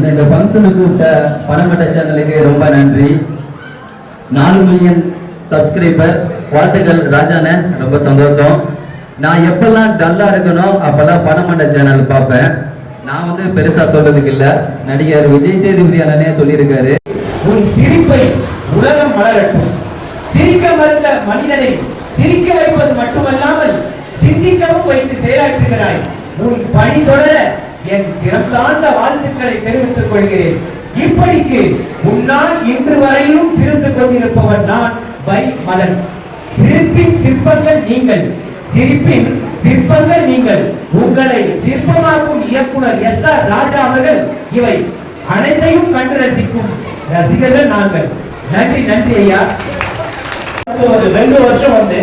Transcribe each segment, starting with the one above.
என்ன இந்த ஃபங்க்ஷனுக்கு கூப்பிட்ட சேனலுக்கு ரொம்ப நன்றி. நாலு மில்லியன் சப்ஸ்கிரைபர் வாழ்த்துக்கள் ராஜான ரொம்ப சந்தோஷம். நான் எப்பெல்லாம் டல்லா இருக்கணும் அப்பெல்லாம் பணமண்ட சேனல் பார்ப்பேன். நான் வந்து பெருசா சொல்றதுக்கு இல்ல. நடிகர் விஜய் சேதுபதி அண்ணனே சொல்லியிருக்காரு. உன் சிரிப்பை உலகம் மலரட்டும். சிரிக்க மறுத்த மனிதனை சிரிக்க வைப்பது மட்டுமல்லாமல் சிந்திக்கவும் வைத்து செயலாற்றுகிறாய். உன் பணி தொடர என் சிறந்தாழ்ந்த வாழ்த்துக்களை தெரிவித்துக் கொள்கிறேன். இப்படிக்கு முன்னால் இன்று வரையிலும் சிரித்துக் கொண்டிருப்பவன் நான் வை மலன். சிரிப்பின் சிற்பங்கள் நீங்கள். சிரிப்பின் சிற்பங்கள் நீங்கள். உங்களை சிற்பமாக்கும் இயக்குனர் எஸ் ஆர் ராஜா அவர்கள் இவை அனைத்தையும் கண்டு ரசிக்கும் ரசிகர்கள் நாங்கள். நன்றி நன்றி ஐயா. ரெண்டு வருஷம் வந்து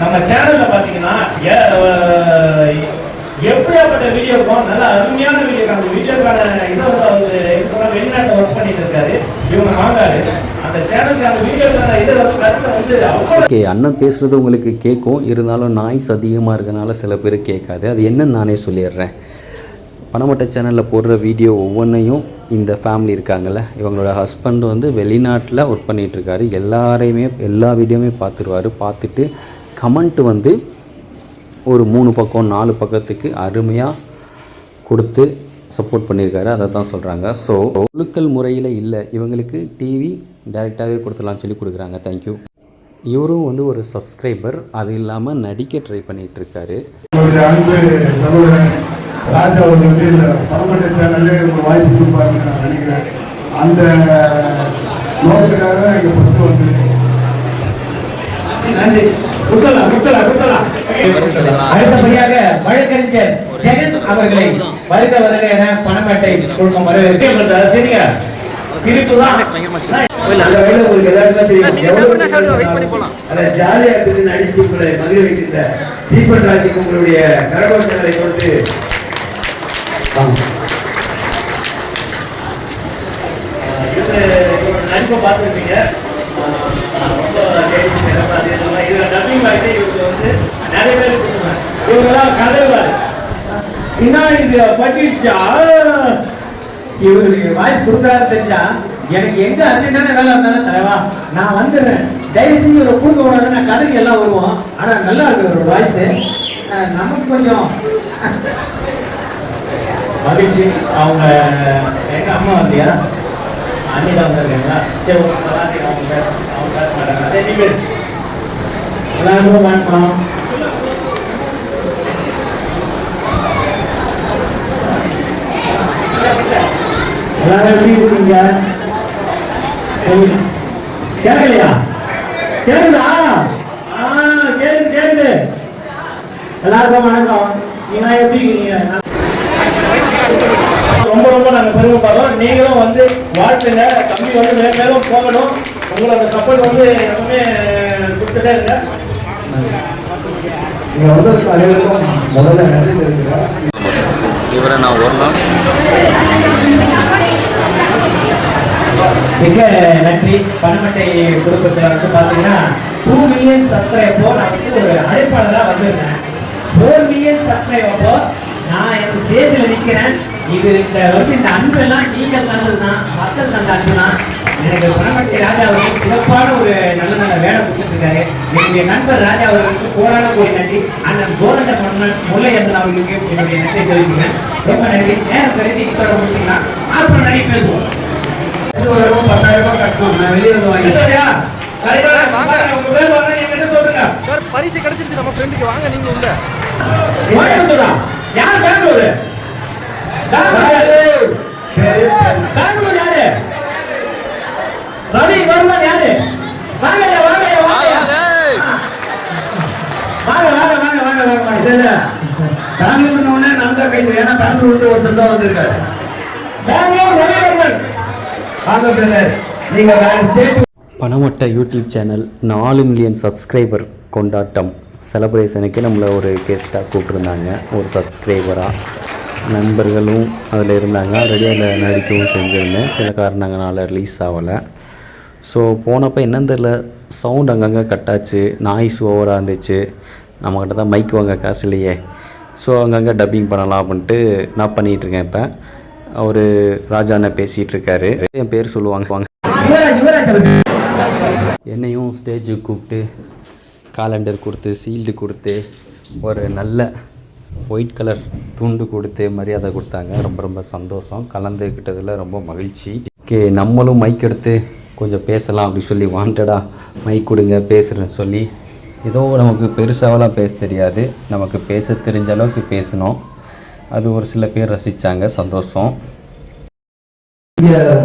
நம்ம சேனல்ல பாத்தீங்கன்னா எப்படியாப்பட்ட வீடியோ இருக்கும் நல்ல அருமையான வீடியோ அந்த வீடியோக்கான இதை வந்து அவர் இப்பதான் வெளிநாட்டுல ஒர்க் பண்ணிட்டு இருக்காரு. இவங்க வாங்காரு ஓகே அண்ணன் பேசுகிறது உங்களுக்கு கேட்கும். இருந்தாலும் நாய்ஸ் அதிகமாக இருக்கனால சில பேர் கேட்காது. அது என்னன்னு நானே சொல்லிடுறேன். பணமட்ட சேனலில் போடுற வீடியோ ஒவ்வொன்றையும் இந்த ஃபேமிலி இருக்காங்கல்ல இவங்களோட ஹஸ்பண்ட் வந்து வெளிநாட்டில் ஒர்க் பண்ணிகிட்ருக்காரு எல்லாரையுமே எல்லா வீடியோவுமே பார்த்துருவாரு. பார்த்துட்டு கமெண்ட் வந்து ஒரு மூணு பக்கம் நாலு பக்கத்துக்கு அருமையாக கொடுத்து சப்போர்ட் பண்ணியிருக்காரு. அதை தான் சொல்கிறாங்க ஸோ ஒழுக்கல் முறையில் இல்லை. இவங்களுக்கு டிவி டைரெக்டாகவே கொடுத்துடலாம் சொல்லி கொடுக்குறாங்க. தேங்க்யூ இவரும் வந்து ஒரு சப்ஸ்கிரைபர் அது இல்லாமல் நடிக்க ட்ரை பண்ணிகிட்டு இருக்காரு என்னுடைய அன்பு சகோதரன் ராஜா அவர்கள் வந்து இந்த பரமட்ட சேனல்ல ஒரு வாய்ப்பு கொடுப்பாருன்னு நான் நினைக்கிறேன். அந்த நோக்கத்துக்காக எங்கள் ஃபஸ்ட்டு வந்து நன்றி. குத்தலாம் குத்தலாம் குத்தலாம் அடுத்தபடியாக வழக்கறிஞர் ஜெகன் அவர்களை வருக வருக என பணமேட்டை குழுமம் வரவேற்க சரிங்க சிரிப்பு தான் அந்த வகையில உங்களுக்கு எல்லாருக்கும் தெரியும். எவ்வளவு அதை ஜாலியா இருந்து நடிச்சு உங்களை மகிழ வைக்கின்ற தீபன் ராஜுக்கு உங்களுடைய கரகோஷங்களை இவரோட நடிப்பை பார்த்துருப்பீங்க ரொம்ப லேடிஸ் சிறப்பாக அது இதெல்லாம் வந்து நிறைய பேர் இவங்கெல்லாம் கதவுவார் என்ன பட்டிடுச்சா இவருக்கு வாய்ஸ் கொடுக்குறாரு தெரிஞ்சா எனக்கு எங்க அர்ஜென்டான வேலை இருந்தாலும் தலைவா நான் வந்துடுறேன் தயவு செஞ்சு ஒரு கூட்டு விடாத நான் கதைக்கு எல்லாம் வருவோம் ஆனா நல்லா இருக்கு ஒரு வாய்ஸ் நமக்கு கொஞ்சம் மகிழ்ச்சி அவங்க எங்க அம்மா வந்தியா அன்னிதா வந்திருக்காங்களா சரி அவங்க அவங்க பேச மாட்டாங்க எல்லாருக்கும் வணக்கம். எல்லாரும் எப்படி இருக்கீங்க? கேட்கலையா? கேக்குதா? ஆ கேக்குது கேக்குது. எல்லாருக்கும் வணக்கம். நீங்க எப்படி இருக்கீங்க? ரொம்ப ரொம்ப நாங்க பெருமைப்படுறோம். நீங்களும் வந்து வாழ்த்துங்க தம்பி வந்து மேலும் மேலும் போகணும். உங்களோட சப்போர்ட் வந்து எப்பவுமே கொடுத்துட்டே இருங்க. இவரை நான் ஒரு நாள். மிக நன்றி. பணமட்டை குடும்பத்தில் வந்து பார்த்தீங்கன்னா டூ மில்லியன் சப்ஸ்கிரைபோ நான் வந்து ஒரு அழைப்பாளராக வந்திருந்தேன். ஃபோர் மில்லியன் சப்ஸ்கிரைப் அப்போ நான் எனக்கு ஸ்டேஜில் நிற்கிறேன் இது இந்த வந்து இந்த அன்பெல்லாம் நீங்கள் தந்தது தான் மக்கள் தந்த அன்பு தான் எனக்கு பணமட்டை ராஜா அவர்களுக்கு சிறப்பான ஒரு நல்ல நல்ல வேலை கொடுத்துருக்காரு. என்னுடைய நண்பர் ராஜா அவர்களுக்கு கோடான கோடி நன்றி. அண்ணன் கோரண்ட மன்னன் முல்லையந்தன் அவர்களுக்கு என்னுடைய நன்றி தெரிவிக்கிறேன். ரொம்ப நன்றி. நேரம் கருதி இதோட முடிச்சுக்கலாம். அப்புறம் நிறைய பேசுவோம். பரிசு கிடைச்சிருச்சு. நம்ம ஃப்ரெண்டுக்கு வாங்க. நீங்க உள்ள? யார் பெங்களூரு? பெங்களூர் யாரு? ரவி வர்மன் யாரு? வாங்க, வாங்க, வாங்க, வாங்க, வாங்க, வாங்க. உடனே நான் தான் ஏன்னா பெங்களூர் வந்து ஒருத்தர் தான் வந்திருக்காரு பெங்களூர் ரவி வர்மன். வாங்க பிரதர் நீங்க வேற பணமட்ட யூடியூப் சேனல் நாலு மில்லியன் சப்ஸ்கிரைபர் கொண்டாட்டம் செலப்ரேஷனுக்கு நம்மளை ஒரு கெஸ்ட்டாக கூப்பிட்ருந்தாங்க ஒரு சப்ஸ்கிரைபராக நண்பர்களும் அதில் இருந்தாங்க. ஆல்ரெடி அதில் நடிக்கவும் செஞ்சுருந்தேன். சில காரணங்களால் ரிலீஸ் ஆகலை. ஸோ போனப்போ என்னன்னு தெரில சவுண்ட் அங்கங்கே கட்டாச்சு நாய்ஸ் ஓவராக இருந்துச்சு. நம்மக்கிட்ட தான் மைக் வாங்க காசு இல்லையே. ஸோ அங்கங்கே டப்பிங் பண்ணலாம் அப்படின்ட்டு நான் பண்ணிகிட்ருக்கேன் இப்போ. அவர் ராஜா பேசிகிட்டு இருக்காரு. என் பேர் சொல்லுவாங்க. வாங்க என்னையும் ஸ்டேஜுக்கு கூப்பிட்டு காலண்டர் கொடுத்து சீல்டு கொடுத்து ஒரு நல்ல ஒயிட் கலர் துண்டு கொடுத்து மரியாதை கொடுத்தாங்க. ரொம்ப ரொம்ப சந்தோஷம். கலந்துக்கிட்டதில் ரொம்ப மகிழ்ச்சி. ஓகே நம்மளும் மைக் எடுத்து கொஞ்சம் பேசலாம் அப்படின்னு சொல்லி வாண்டடாக மைக் கொடுங்க பேசுகிறேன்னு சொல்லி. ஏதோ நமக்கு பெருசாகலாம் பேச தெரியாது. நமக்கு பேச தெரிஞ்ச அளவுக்கு பேசணும். அது ஒரு சில பேர் ரசித்தாங்க சந்தோஷம்.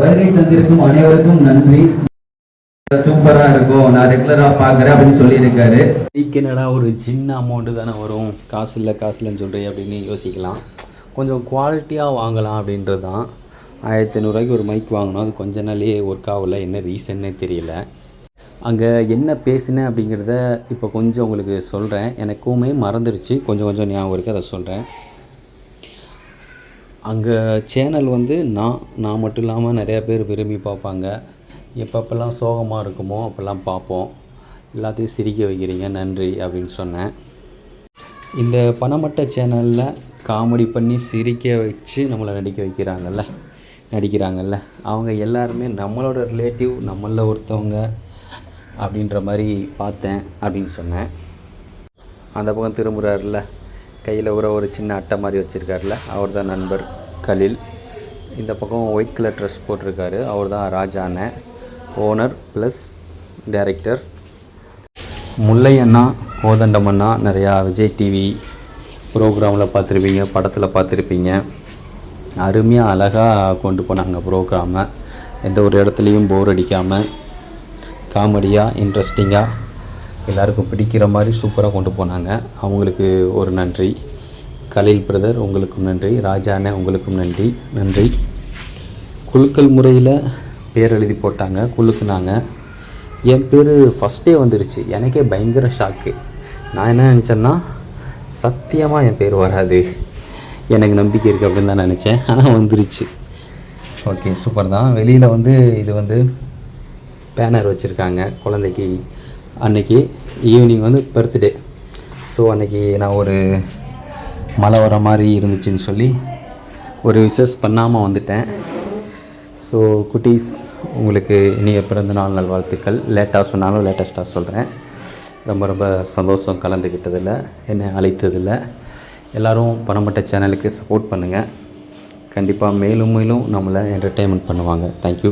வருகை தந்திருக்கும் அனைவருக்கும் நன்றி. சூப்பரா இருக்கும். நான் ரெகுலரா பாக்குறேன் அப்படின்னு சொல்லியிருக்காரு. வீக் என்னடா ஒரு சின்ன அமௌண்ட்டு தானே வரும்? காசு இல்லை காசு இல்லைன்னு சொல்கிறேன் அப்படின்னு யோசிக்கலாம். கொஞ்சம் குவாலிட்டியாக வாங்கலாம் அப்படின்றது தான் ஆயிரத்தி ஐநூறுரூவாய்க்கு ஒரு மைக் வாங்கினோம் அது கொஞ்ச நாள்லேயே ஒர்க் ஆகல. என்ன ரீசன்னே தெரியல. அங்கே என்ன பேசினேன் அப்படிங்கிறத இப்போ கொஞ்சம் உங்களுக்கு சொல்கிறேன் எனக்குமே மறந்துடுச்சு கொஞ்சம் கொஞ்சம் ஞாபகம் இருக்குது அதை சொல்கிறேன் அங்கே சேனல் வந்து நான் நான் மட்டும் இல்லாமல் நிறையா பேர் விரும்பி பார்ப்பாங்க. எப்பப்பெல்லாம் சோகமாக இருக்குமோ அப்போல்லாம் பார்ப்போம். எல்லாத்தையும் சிரிக்க வைக்கிறீங்க நன்றி அப்படின்னு சொன்னேன். இந்த பணமட்ட சேனலில் காமெடி பண்ணி சிரிக்க வச்சு நம்மளை நடிக்க வைக்கிறாங்கல்ல நடிக்கிறாங்கல்ல அவங்க எல்லாருமே நம்மளோட ரிலேட்டிவ் நம்மளில் ஒருத்தவங்க அப்படின்ற மாதிரி பார்த்தேன் அப்படின்னு சொன்னேன். அந்த பக்கம் திரும்புகிறாருல கையில் ஒரு ஒரு சின்ன அட்டை மாதிரி வச்சுருக்காருல அவர் தான் நண்பர் கலில். இந்த பக்கம் ஒயிட் கலர் ட்ரெஸ் போட்டிருக்காரு அவர் தான் ராஜா அண்ணன் ஓனர் ப்ளஸ் டைரக்டர் முல்லை அண்ணா கோதண்டம் அண்ணா நிறையா விஜய் டிவி ப்ரோக்ராமில் பார்த்துருப்பீங்க படத்தில் பார்த்துருப்பீங்க. அருமையாக அழகாக கொண்டு போனாங்க ப்ரோக்ராமை எந்த ஒரு இடத்துலையும் போர் அடிக்காமல் காமெடியாக இன்ட்ரெஸ்டிங்காக எல்லாருக்கும் பிடிக்கிற மாதிரி சூப்பராக கொண்டு போனாங்க. அவங்களுக்கு ஒரு நன்றி. கலில் பிரதர் உங்களுக்கும் நன்றி. ராஜா உங்களுக்கும் நன்றி. நன்றி. குலுக்கல் முறையில் பேர் எழுதி போட்டாங்க குழுக்குனாங்க என் பேர் ஃபஸ்ட்டே வந்துருச்சு. எனக்கே பயங்கர ஷாக்கு நான் என்ன நினச்சேன்னா சத்தியமாக என் பேர் வராது. எனக்கு நம்பிக்கை இருக்குது அப்படின்னு தான் நினச்சேன். ஆனால் வந்துருச்சு. ஓகே சூப்பர் தான். வெளியில் வந்து இது வந்து பேனர் வச்சுருக்காங்க. குழந்தைக்கு அன்னைக்கு ஈவினிங் வந்து பர்த்டே ஸோ அன்னைக்கு நான் ஒரு மழை வர மாதிரி இருந்துச்சுன்னு சொல்லி ஒரு விசஸ் பண்ணாமல் வந்துட்டேன். ஸோ குட்டீஸ் உங்களுக்கு இனிய பிறந்தநாள் நல்வாழ்த்துக்கள். லேட்டாக சொன்னாலும் லேட்டஸ்ட்டாக சொல்கிறேன் ரொம்ப ரொம்ப சந்தோஷம் கலந்துக்கிட்டதில் என்னை அழைத்ததில் எல்லோரும் பணப்பட்ட சேனலுக்கு சப்போர்ட் பண்ணுங்கள் கண்டிப்பாக மேலும் மேலும் நம்மளை என்டர்டெயின்மெண்ட் பண்ணுவாங்க. தேங்க்யூ